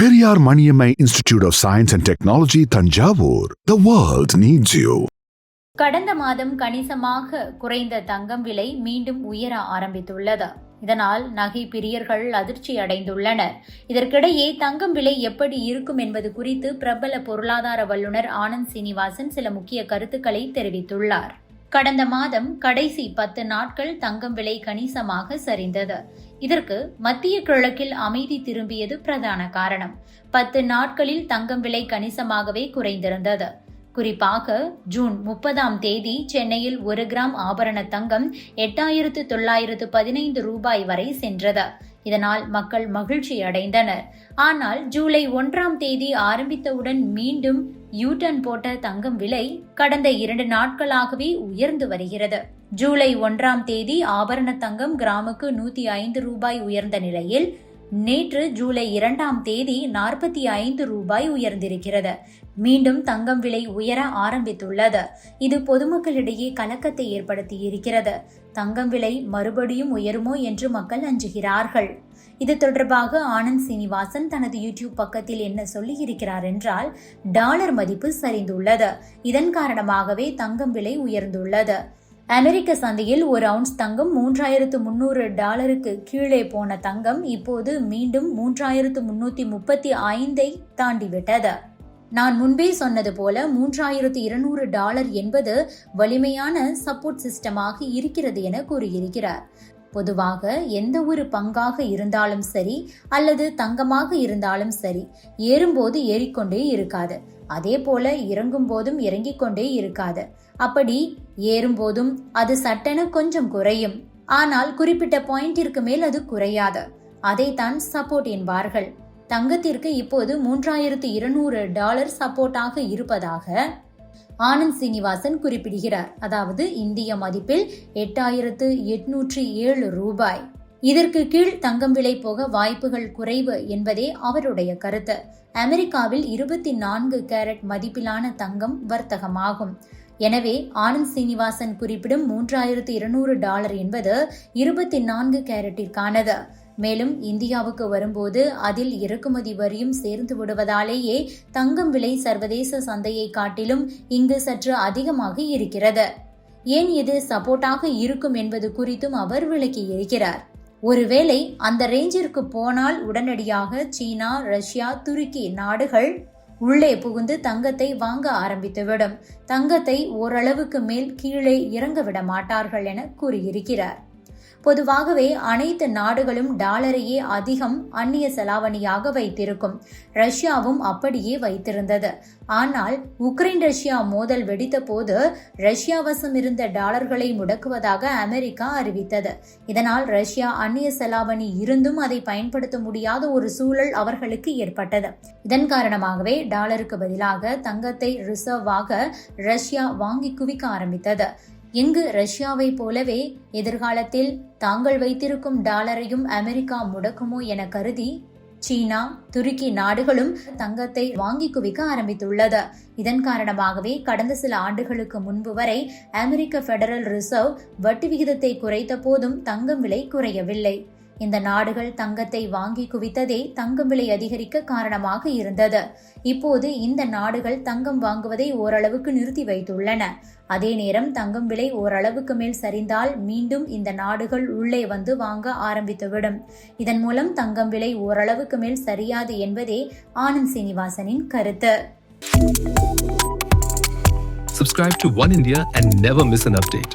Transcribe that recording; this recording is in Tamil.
Periyar Maniammai Institute of Science and Technology, Tanjavur. The world needs you. கடந்த மாதம் கணிசமாக குறைந்த தங்கம் விலை மீண்டும் உயர ஆரம்பித்துள்ளது இதனால் நகை பிரியர்கள் அதிர்ச்சி அடைந்துள்ளனர் இதற்கிடையே தங்கம் விலை எப்படி இருக்கும் என்பது குறித்து பிரபல பொருளாதார வல்லுநர் ஆனந்த் சீனிவாசன் சில முக்கிய கருத்துக்களை தெரிவித்துள்ளார் கடந்த மாதம் கடைசி பத்து நாட்கள் தங்கம் விலை கணிசமாக சரிந்தது. இதற்கு மத்திய கிழக்கில் அமைதி திரும்பியது பிரதான காரணம். பத்து நாட்களில் தங்கம் விலை கணிசமாகவே குறைந்திருந்தது. குறிப்பாக ஜூன் முப்பதாம் தேதி சென்னையில் ஒரு கிராம் ஆபரண தங்கம் எட்டாயிரத்து தொள்ளாயிரத்து பதினைந்து ரூபாய் வரை சென்றது. இதனால் மக்கள் மகிழ்ச்சி அடைந்தனர். ஆனால் ஜூலை ஒன்றாம் தேதி ஆரம்பித்தவுடன் மீண்டும் யூட்டன் போட்ட தங்கம் விலை கடந்த இரண்டு நாட்களாகவே உயர்ந்து வருகிறது. ஜூலை ஒன்றாம் தேதி ஆபரண தங்கம் கிராமுக்கு நூத்தி ஐந்து ரூபாய் உயர்ந்த நிலையில் நேற்று ஜூலை இரண்டாம் தேதி நாற்பத்தி ஐந்து ரூபாய் உயர்ந்திருக்கிறது. மீண்டும் தங்கம் விலை உயர ஆரம்பித்துள்ளது. இது பொதுமக்களிடையே கலக்கத்தை ஏற்படுத்தி இருக்கிறது தங்கம் விலை மறுபடியும் உயருமோ என்று மக்கள் அஞ்சுகிறார்கள். இது தொடர்பாக ஆனந்த் சீனிவாசன் தனது யூடியூப் பக்கத்தில் என்ன சொல்லியிருக்கிறார் என்றால் டாலர் மதிப்பு சரிந்துள்ளது. இதன் காரணமாகவே தங்கம் விலை உயர்ந்துள்ளது. அமெரிக்க சந்தையில் ஒரு அவுன்ஸ் தங்கம் மூன்றாயிரத்து முன்னூறு டாலருக்கு கீழே போன தங்கம் இப்போது மீண்டும் மூன்றாயிரத்து முன்னூத்தி முப்பத்தி ஐந்தை தாண்டிவிட்டது. நான் முன்பே சொன்னது போல மூன்றாயிரத்து இருநூறு டாலர் என்பது வலிமையான சப்போர்ட் சிஸ்டமாக இருக்கிறது என கூறியிருக்கிறார். பொதுவாக எந்த ஒரு பங்காக இருந்தாலும் சரி அல்லது தங்கமாக இருந்தாலும் சரி ஏறும்போது ஏறிக்கொண்டே இருக்காது. அதே போல இறங்கும் போதும் இறங்கிக் கொண்டே இருக்காது. அப்படி ஏறும்போதும் அது சட்டென கொஞ்சம் குறையும். ஆனால் குறிப்பிட்ட பாயிண்டிற்கு மேல் அது குறையாது. அதைத்தான் சப்போர்ட் என்பார்கள். தங்கத்திற்கு இப்போது மூன்றாயிரத்து இருநூறு டாலர் சப்போர்ட்டாக இருப்பதாக ஆனந்த் சீனிவாசன் குறிப்பிடுகிறார். அதாவது இந்திய மதிப்பில் எட்டாயிரத்து எட்நூற்றி ஏழு ரூபாய். இதற்கு கீழ் தங்கம் விலை போக வாய்ப்புகள் குறைவு என்பதே அவருடைய கருத்து. அமெரிக்காவில் இருபத்தி நான்கு கேரட் மதிப்பிலான தங்கம் வர்த்தகமாகும். எனவே ஆனந்த் சீனிவாசன் குறிப்பிடும் மூன்றாயிரத்து இருநூறு டாலர் என்பது இருபத்தி நான்கு கேரட்டிற்கானது. மேலும் இந்தியாவுக்கு வரும்போது அதில் இறக்குமதி வரியும் சேர்ந்து விடுவதாலேயே தங்கம் விலை சர்வதேச சந்தையை காட்டிலும் இங்கு சற்று அதிகமாக இருக்கிறது. ஏன் இது சப்போர்ட்டாக இருக்கும் என்பது குறித்தும் அவர் விளக்கி இருக்கிறார். ஒருவேளை அந்த ரேஞ்சிற்கு போனால் உடனடியாக சீனா ரஷ்யா துருக்கி நாடுகள் உள்ளே புகுந்து தங்கத்தை வாங்க ஆரம்பித்துவிடும். தங்கத்தை ஓரளவுக்கு மேல் கீழே இறங்க விட மாட்டார்கள் என கூறியிருக்கிறார். பொதுவாகவே அனைத்து நாடுகளும் டாலரையே அதிகம் அந்நிய செலாவணியாக வைத்திருக்கும். ரஷ்யாவும் அப்படியே வைத்திருந்தது. ஆனால் உக்ரைன் ரஷ்யா மோதல் வெடித்த போது ரஷ்யா வசம் இருந்த டாலர்களை முடக்குவதாக அமெரிக்கா அறிவித்தது. இதனால் ரஷ்யா அந்நிய செலாவணி இருந்தும் அதை பயன்படுத்த முடியாத ஒரு சூழல் அவர்களுக்கு ஏற்பட்டது. இதன் காரணமாகவே டாலருக்கு பதிலாக தங்கத்தை ரிசர்வாக ரஷ்யா வாங்கி குவிக்க ஆரம்பித்தது. இங்கு ரஷ்யாவை போலவே எதிர்காலத்தில் தாங்கள் வைத்திருக்கும் டாலரையும் அமெரிக்கா முடக்குமோ என கருதி சீனா துருக்கி நாடுகளும் தங்கத்தை வாங்கி குவிக்க ஆரம்பித்துள்ளது. இதன் காரணமாகவே கடந்த சில ஆண்டுகளுக்கு முன்பு வரை அமெரிக்க பெடரல் ரிசர்வ் வட்டி விகிதத்தை குறைத்த போதும் தங்கம் விலை குறையவில்லை. இந்த நாடுகள் தங்கத்தை வாங்கி குவித்ததே தங்கம் விலை அதிகரிக்க காரணமாக இருந்தது. இப்போது இந்த நாடுகள் தங்கம் வாங்குவதை ஓரளவுக்கு நிறுத்தி வைத்துள்ளன. அதே நேரம் தங்கம் விலை ஓரளவுக்கு மேல் சரிந்தால் மீண்டும் இந்த நாடுகள் உள்ளே வந்து வாங்க ஆரம்பித்துவிடும். இதன் மூலம் தங்கம் விலை ஓரளவுக்கு மேல் சரியாது என்பதே ஆனந்த் சீனிவாசனின் கருத்து. Subscribe to One India and never miss an update.